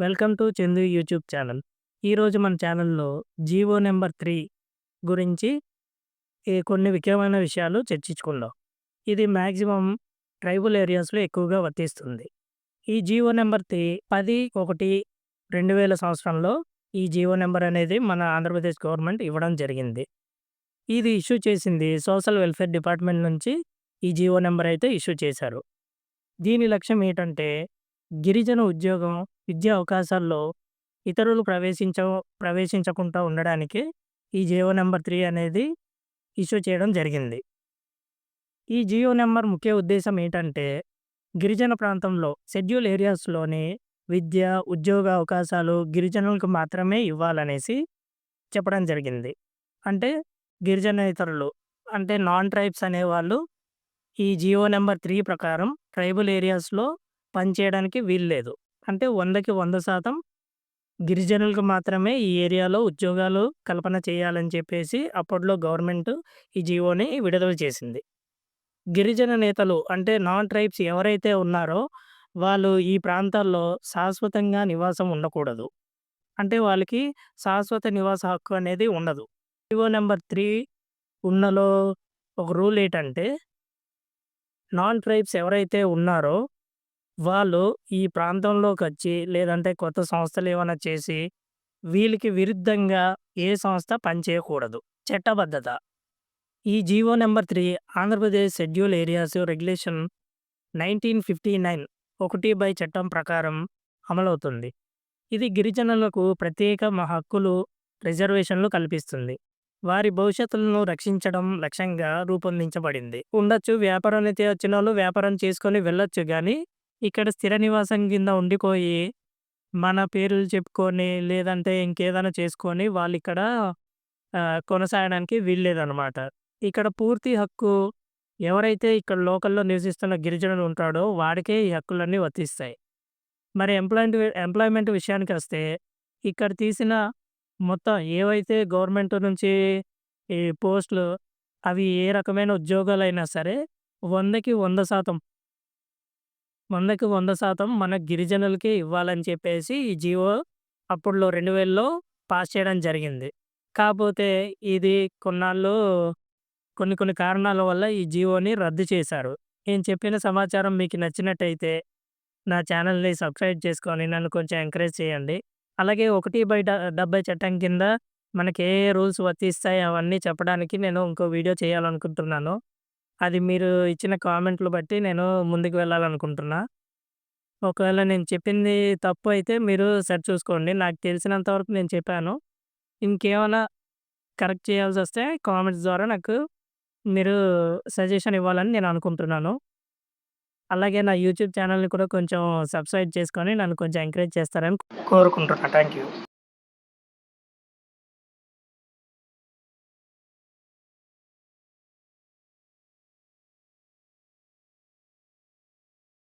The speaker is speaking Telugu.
Welcome to Chandu YouTube channel. ఈరోజు మన ఛానల్‌లో జీవో నెంబర్ త్రీ గురించి కొన్ని ముఖ్యమైన విషయాలు చర్చించుకుందాం. ఇది మాక్సిమం ట్రైబల్ ఏరియాస్‌లో ఎక్కువగా వర్తిస్తుంది. ఈ జీవో నంబర్ 3 10/1/2000 సంవత్సరంలో ఈ జీవో నెంబర్ అనేది మన ఆంధ్రప్రదేశ్ గవర్నమెంట్ ఇవ్వడం జరిగింది. ఇది ఇష్యూ చేసింది సోషల్ వెల్ఫేర్ డిపార్ట్మెంట్ నుంచి ఈ జీవో నెంబర్ అయితే ఇష్యూ చేశారు. దీని లక్ష్యం ఏంటంటే గిరిజన ఉద్యోగం, విద్యా అవకాశాల్లో ఇతరులు ప్రవేశించ ప్రవేశించకుండా ఉండడానికి ఈ జియో నెంబర్ త్రీ అనేది ఇష్యూ చేయడం జరిగింది. ఈ జియో నెంబర్ ముఖ్య ఉద్దేశం ఏంటంటే గిరిజన ప్రాంతంలో షెడ్యూల్ ఏరియాస్‌లోని విద్య, ఉద్యోగ అవకాశాలు గిరిజనులకు మాత్రమే ఇవ్వాలనేసి చెప్పడం జరిగింది. అంటే గిరిజనేతరులు అంటే నాన్ ట్రైబ్స్ అనేవాళ్ళు ఈ జియో నెంబర్ త్రీ ప్రకారం ట్రైబల్ ఏరియాస్‌లో పనిచేయడానికి వీల్లేదు. అంటే 100కి 100% గిరిజనులకు మాత్రమే ఈ ఏరియాలో ఉద్యోగాలు కల్పన చేయాలని చెప్పేసి అప్పట్లో గవర్నమెంట్ ఈ జీవోని విడుదల చేసింది. గిరిజన నేతలు అంటే నాన్ ట్రైబ్స్ ఎవరైతే ఉన్నారో వాళ్ళు ఈ ప్రాంతాల్లో శాశ్వతంగా నివాసం ఉండకూడదు. అంటే వాళ్ళకి శాశ్వత నివాస హక్కు అనేది ఉండదు. జీవో నంబర్ 3 ఉన్నలో ఒక రూల్ ఏంటంటే నాన్ ట్రైబ్స్ ఎవరైతే ఉన్నారో వాళ్ళు ఈ ప్రాంతంలోకొచ్చి లేదంటే కొత్త సంస్థలు ఏమైనా చేసి వీళ్ళకి విరుద్ధంగా ఏ సంస్థ పనిచేయకూడదు. చట్టబద్ధత. ఈ GO number three Andhra Pradesh schedule areas regulation 1959 ఒకటి బై చట్టం ప్రకారం అమలవుతుంది. ఇది గిరిజనులకు ప్రత్యేక హక్కులు, రిజర్వేషన్లు కల్పిస్తుంది. వారి భవిష్యత్తులను రక్షించడం లక్ష్యంగా రూపొందించబడింది. ఉండొచ్చు వ్యాపారం వచ్చిన వాళ్ళు వ్యాపారం చేసుకొని వెళ్ళొచ్చు కానీ ఇక్కడ స్థిర నివాసం కింద ఉండిపోయి మన పేర్లు చెప్పుకొని లేదంటే ఇంకేదైనా చేసుకొని వాళ్ళిక్కడ ఆహ్, కొనసాగడానికి వీల్లేదనమాట. ఇక్కడ పూర్తి హక్కు ఎవరైతే ఇక్కడ లోకల్‌లో నివసిస్తున్న గిరిజనుడు ఉంటాడో వాడికే ఈ హక్కులన్నీ వర్తిస్తాయి. మరి ఎంప్లాయింట్ ఎంప్లాయ్‌మెంట్ విషయానికొస్తే ఇక్కడ తీసిన మొత్తం ఏవైతే గవర్నమెంట్ నుంచి ఈ పోస్టులు అవి ఏ రకమైన ఉద్యోగాలైనా సరే 100కి 100% 100కి 100% మన గిరిజనులకే ఇవ్వాలని చెప్పేసి ఈ జీవో అప్పట్లో 2000లో పాస్ చేయడం జరిగింది. కాకపోతే ఇది కొన్నాళ్ళు కొన్ని కొన్ని కారణాల వల్ల ఈ జియోని రద్దు చేశారు. నేను చెప్పిన సమాచారం మీకు నచ్చినట్టయితే నా ఛానల్‌ని సబ్స్క్రైబ్ చేసుకొని నన్ను కొంచెం ఎంకరేజ్ చేయండి. అలాగే 1/70 చట్టం కింద మనకి ఏ ఏ రూల్స్ వర్తిస్తాయి అవన్నీ చెప్పడానికి నేను ఇంకో వీడియో చేయాలనుకుంటున్నాను. అది మీరు ఇచ్చిన కామెంట్‌లు బట్టి నేను ముందుకు వెళ్ళాలనుకుంటున్నా. ఒకవేళ నేను చెప్పింది తప్పు అయితే మీరు సరిచూసుకోండి. నాకు తెలిసినంత వరకు నేను చెప్పాను. ఇంకేమైనా కరెక్ట్ చేయాల్సొస్తే కామెంట్స్ ద్వారా నాకు మీరు సజెషన్ ఇవ్వాలని నేను అనుకుంటున్నాను. అలాగే నా యూట్యూబ్ ఛానల్‌ని కూడా కొంచెం సబ్స్క్రైబ్ చేసుకొని నన్ను కొంచెం ఎంకరేజ్ చేస్తారని కోరుకుంటున్నా. Thank you.